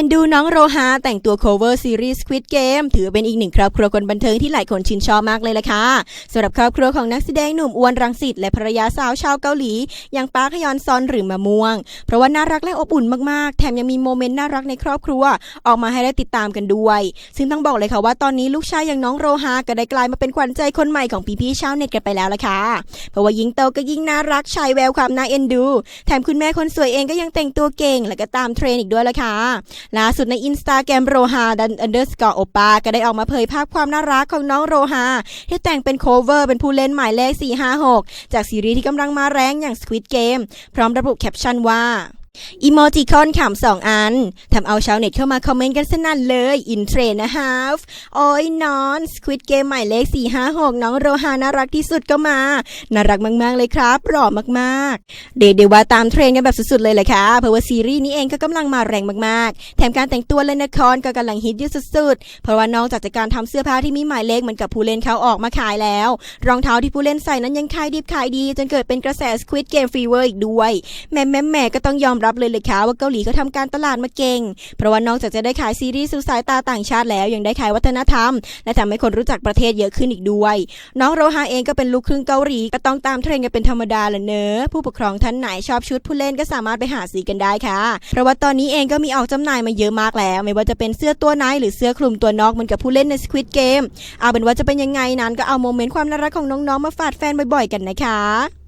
อ็นดูน้องโรฮาแต่งตัว cover ซีรีส์ Squid Game ถือเป็นอีกหนึ่งครอบครัวคนบันเทิงที่หลายคนชื่นชอบมากเลยล่ะค่ะสำหรับครอบครัวของนักแสดงหนุ่มอ้วนรังสิตและภรรยาสาวชาวเกาหลี อย่างปาร์คฮยอนซอนหรือมะม่วง เพราะว่าน่ารักและอบอุ่นมากๆ แถมยังมีโมเมนต์น่ารักในครอบครัว ออกมาให้ได้ติดตามกันด้วย ซึ่งต้องบอกเลยค่ะว่าตอนนี้ลูกชายอย่างน้องโรฮาก็ได้กลายมาเป็นขวัญใจคนใหม่ของพี่ๆชาวเน็ตกันไปแล้วล่ะค่ะเพราะว่ายิ่งโตก็ยิ่งน่ารักชายแววความน่าเอ็นดู แถมคุณแม่คนสวยเองก็ยังแต่งตัวเก่ง และก็ตามเทรนด์อีกด้วยล่ะค่ะล่าสุดในอินสตาแกรมโรฮาดันอันเดอร์สกอร์โอปาก็ได้ออกมาเผยภาพความน่ารักของน้องโรฮาที่แต่งเป็นโคเวอร์เป็นผู้เล่นหมายเลข 456 จากซีรีส์ที่กำลังมาแรงอย่าง Squid Game พร้อมระบุแคปชั่นว่า อีโมจิคอนขำสองอันทำเอาชาวเน็ตเข้ามาคอมเมนต์กันสนั่นเลย อินเทรนนะฮะโอ้ยนอน Squid Game หมายเลข 456 น้องโรฮาน่ารักที่สุดก็มา น่ารักมาก ๆ เลยครับหล่อมากๆ เดเดว่าตามเทรนกันแบบสุด ๆ เลยแหละค่ะ เพราะว่าซีรีส์นี้เองก็กำลังมาแรงมาก ๆ แถมการแต่งตัวเล่นละครก็กำลังฮิตอยู่สุด ๆ เพราะว่านอกจากจะการทำเสื้อผ้าที่มีหมายเลขเหมือนกับผู้เล่นเขาออกมาขายแล้ว รองเท้าที่ผู้เล่นใส่นั้นยังขายดิบขายดี จนเกิดเป็นกระแส Squid Game Fever อีกด้วยแม่แม่แม่ก็ต้องยอมรับเลยเลยค่ะว่าเกาหลีเขาทำการตลาดมาเก่ง เพราะว่านอกจากจะได้ขายซีรีส์สู่สายตาต่างชาติแล้ว ยังได้ขายวัฒนธรรม และทำให้คนรู้จักประเทศเยอะขึ้นอีกด้วย น้องโรฮาเองก็เป็นลูกครึ่งเกาหลีก็ต้องตามเทรนด์กันเป็นธรรมดาแหละเนอะผู้ปกครองท่านไหนชอบชุดผู้เล่นก็สามารถไปหาซื้อกันได้ค่ะ เพราะว่าตอนนี้เองก็มีออกจำหน่ายมาเยอะมากแล้ว ไม่ว่าจะเป็นเสื้อตัวในหรือเสื้อคลุมตัวนอกเหมือนกับผู้เล่นใน Squid Game เอาเป็นว่าจะเป็นยังไงนั้นก็เอาโมเมนต์ความน่ารักของน้องๆมาฝากแฟนบ่อยๆกันนะคะ